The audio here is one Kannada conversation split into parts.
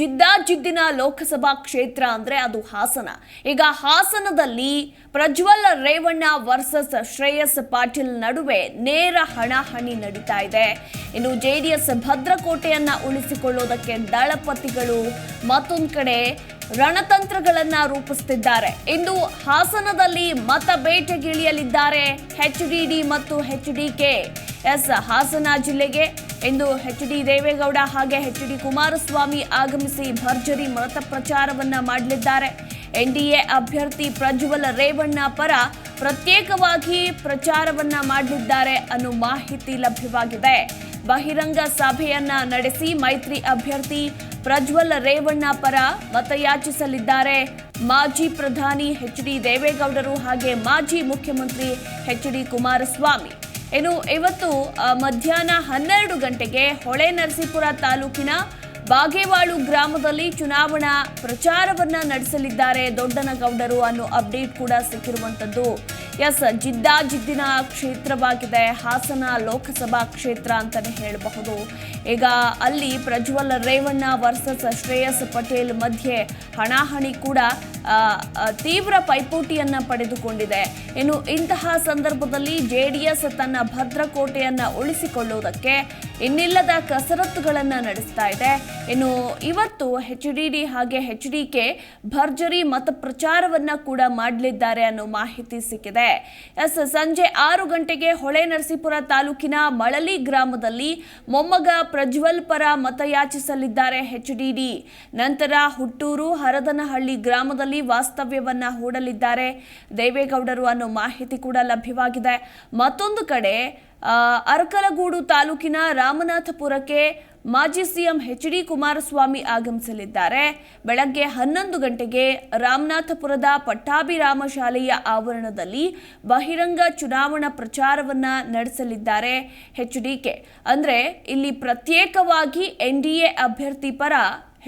ಜಿದ್ದಾಜಿದ್ದಿನ ಲೋಕಸಭಾ ಕ್ಷೇತ್ರ ಅಂದ್ರೆ ಅದು ಹಾಸನ. ಈಗ ಹಾಸನದಲ್ಲಿ ಪ್ರಜ್ವಲ್ ರೇವಣ್ಣ ವರ್ಸಸ್ ಶ್ರೇಯಸ್ ಪಾಟೀಲ್ ನಡುವೆ ನೇರ ಹಣಾಹಣಿ ನಡೀತಾ ಇದೆ. ಇನ್ನು ಎಸ್ ಭದ್ರಕೋಟೆಯನ್ನ ಉಳಿಸಿಕೊಳ್ಳುವುದಕ್ಕೆ ದಳಪತಿಗಳು ಮತ್ತೊಂದು ಕಡೆ ರಣತಂತ್ರಗಳನ್ನ ರೂಪಿಸುತ್ತಿದ್ದಾರೆ ಇಂದು ಹಾಸನದಲ್ಲಿ ಮತ ಬೇಟೆಗಿಳಿಯಲಿದ್ದಾರೆ. ಎಚ್ ಡಿ ಮತ್ತು ಎಚ್ ಕೆ ಎಸ್ ಹಾಸನ ಜಿಲ್ಲೆಗೆ ಇಂದು ಎಚ್ ಡಿ ದೇವೇಗೌಡ ಹಾಗೆ ಎಚ್ ಡಿ ಕುಮಾರಸ್ವಾಮಿ ಆಗಮಿಸಿ ಭರ್ಜರಿ ಮತ ಪ್ರಚಾರವನ್ನ ಮಾಡಲಿದ್ದಾರೆ. ಎನ್ಡಿಎ ಅಭ್ಯರ್ಥಿ ಪ್ರಜ್ವಲ್ ರೇವಣ್ಣ ಪರ ಪ್ರತ್ಯೇಕವಾಗಿ ಪ್ರಚಾರವನ್ನ ಮಾಡಲಿದ್ದಾರೆ ಅನ್ನೋ ಮಾಹಿತಿ ಲಭ್ಯವಾಗಿದೆ. ಬಹಿರಂಗ ಸಭೆಯನ್ನ ನಡೆಸಿ ಮೈತ್ರಿ ಅಭ್ಯರ್ಥಿ ಪ್ರಜ್ವಲ್ ರೇವಣ್ಣ ಪರ ಮತಯಾಚಿಸಲಿದ್ದಾರೆ. ಮಾಜಿ ಪ್ರಧಾನಿ ಎಚ್ ಡಿ ದೇವೇಗೌಡರು ಹಾಗೆ ಮಾಜಿ ಮುಖ್ಯಮಂತ್ರಿ ಎಚ್ ಡಿ ಕುಮಾರಸ್ವಾಮಿ. ಇನ್ನು ಇವತ್ತು ಮಧ್ಯಾಹ್ನ ಹನ್ನೆರಡು ಗಂಟೆಗೆ ಹೊಳೆ ನರಸೀಪುರ ತಾಲೂಕಿನ ಬಾಗೇವಾಳು ಗ್ರಾಮದಲ್ಲಿ ಚುನಾವಣಾ ಪ್ರಚಾರವನ್ನ ನಡೆಸಲಿದ್ದಾರೆ ದೊಡ್ಡನಗೌಡರು ಅನ್ನೋ ಅಪ್ಡೇಟ್ ಕೂಡ ಸಿಕ್ಕಿರುವಂತದ್ದು. ಎಸ್ ಜಿದ್ದಾಜಿದ್ದಿನ ಕ್ಷೇತ್ರವಾಗಿದೆ. ಹಾಸನ ಲೋಕಸಭಾ ಕ್ಷೇತ್ರ ಅಂತಲೇ ಹೇಳಬಹುದು. ಈಗ ಅಲ್ಲಿ ಪ್ರಜ್ವಲ್ ರೇವಣ್ಣ ವರ್ಸಸ್ ಶ್ರೇಯಸ್ ಪಟೇಲ್ ಮಧ್ಯೆ ಹಣಾಹಣಿ ಕೂಡ ತೀವ್ರ ಪೈಪೋಟಿಯನ್ನು ಪಡೆದುಕೊಂಡಿದೆ. ಇನ್ನು ಇಂತಹ ಸಂದರ್ಭದಲ್ಲಿ ಜೆಡಿಎಸ್ ತನ್ನ ಭದ್ರಕೋಟೆಯನ್ನು ಉಳಿಸಿಕೊಳ್ಳುವುದಕ್ಕೆ ಇನ್ನಿಲ್ಲದ ಕಸರತ್ತುಗಳನ್ನು ನಡೆಸ್ತಾ ಇದೆ. ಇನ್ನು ಇವತ್ತು ಹೆಚ್ ಡಿ ಡಿ ಹಾಗೆ ಹೆಚ್ ಡಿ ಕೆ ಭರ್ಜರಿ ಮತ ಪ್ರಚಾರವನ್ನ ಕೂಡ ಮಾಡಲಿದ್ದಾರೆ ಅನ್ನೋ ಮಾಹಿತಿ ಸಿಕ್ಕಿದೆ. ಎಸ್, ಸಂಜೆ ಆರು ಗಂಟೆಗೆ ಹೊಳೆ ನರಸೀಪುರ ತಾಲೂಕಿನ ಮಳಲಿ ಗ್ರಾಮದಲ್ಲಿ ಮೊಮ್ಮಗ ಪ್ರಜ್ವಲ್ ಪರ ಮತಯಾಚಿಸಲಿದ್ದಾರೆ ಡಿ ನಂತರ ಹುಟ್ಟೂರು ಹರದನಹಳ್ಳಿ ಗ್ರಾಮದಲ್ಲಿ ವಾಸ್ತವ್ಯವನ್ನ ಹೂಡಲಿದ್ದಾರೆ. ದೇವೇಗೌಡರು ಅನ್ನೋ ಮಾಹಿತಿ ಕೂಡ ಲಭ್ಯವಾಗಿದೆ. ಮತ್ತೊಂದು ಕಡೆ ಅರಕಲಗೂಡು ತಾಲೂಕಿನ ರಾಮನಾಥಪುರಕ್ಕೆ ಮಾಜಿ ಸಿಎಂ ಎಚ್ ಡಿ ಕುಮಾರಸ್ವಾಮಿ ಆಗಮಿಸಲಿದ್ದಾರೆ. ಬೆಳಗ್ಗೆ ಹನ್ನೊಂದು ಗಂಟೆಗೆ ರಾಮನಾಥಪುರದ ಪಟ್ಟಾಭಿರಾಮ ಶಾಲೆಯ ಆವರಣದಲ್ಲಿ ಬಹಿರಂಗ ಚುನಾವಣಾ ಪ್ರಚಾರವನ್ನ ನಡೆಸಲಿದ್ದಾರೆ ಎಚ್ ಡಿ ಕೆ. ಅಂದ್ರೆ ಇಲ್ಲಿ ಪ್ರತ್ಯೇಕವಾಗಿ ಎನ್ ಡಿ ಎ ಅಭ್ಯರ್ಥಿ ಪರ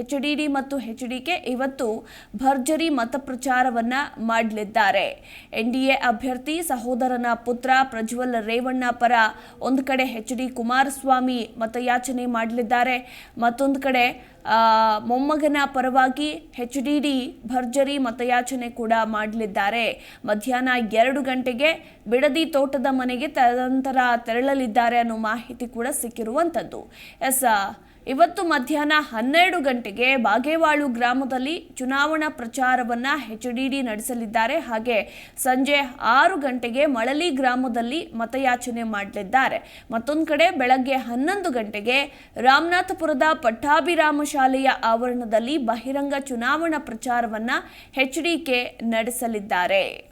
ಎಚ್ ಡಿ ಡಿ ಮತ್ತು ಎಚ್ ಡಿ ಕೆ ಇವತ್ತು ಭರ್ಜರಿ ಮತ ಪ್ರಚಾರವನ್ನ ಮಾಡಲಿದ್ದಾರೆ. ಎನ್ ಡಿ ಎ ಅಭ್ಯರ್ಥಿ ಸಹೋದರನ ಪುತ್ರ ಪ್ರಜ್ವಲ್ ರೇವಣ್ಣ ಪರ ಒಂದು ಕಡೆ ಎಚ್ ಡಿ ಕುಮಾರಸ್ವಾಮಿ ಮತಯಾಚನೆ ಮಾಡಲಿದ್ದಾರೆ. ಮತ್ತೊಂದು ಕಡೆ ಮೊಮ್ಮಗನ ಪರವಾಗಿ ಎಚ್ ಡಿ ಡಿ ಭರ್ಜರಿ ಮತಯಾಚನೆ ಕೂಡ ಮಾಡಲಿದ್ದಾರೆ. ಮಧ್ಯಾಹ್ನ ಎರಡು ಗಂಟೆಗೆ ಬಿಡದಿ ತೋಟದ ಮನೆಗೆ ತದನಂತರ ತೆರಳಲಿದ್ದಾರೆ ಅನ್ನೋ ಮಾಹಿತಿ ಕೂಡ ಸಿಕ್ಕಿರುವಂಥದ್ದು ಎಸ್ ಇವತ್ತು ಮಧ್ಯಾಹ್ನ ಹನ್ನೆರಡು ಗಂಟೆಗೆ ಬಾಗೇವಾಳು ಗ್ರಾಮದಲ್ಲಿ ಚುನಾವಣಾ ಪ್ರಚಾರವನ್ನ ಎಚ್ ಡಿ ಡಿ ನಡೆಸಲಿದ್ದಾರೆ. ಹಾಗೆ ಸಂಜೆ ಆರು ಗಂಟೆಗೆ ಮಳಲಿ ಗ್ರಾಮದಲ್ಲಿ ಮತಯಾಚನೆ ಮಾಡಲಿದ್ದಾರೆ. ಮತ್ತೊಂದು ಕಡೆ ಬೆಳಗ್ಗೆ ಹನ್ನೊಂದು ಗಂಟೆಗೆ ರಾಮನಾಥಪುರದ ಪಟ್ಟಾಭಿರಾಮ ಶಾಲೆಯ ಆವರಣದಲ್ಲಿ ಬಹಿರಂಗ ಚುನಾವಣಾ ಪ್ರಚಾರವನ್ನ ಎಚ್ ಡಿ ಕೆ ನಡೆಸಲಿದ್ದಾರೆ.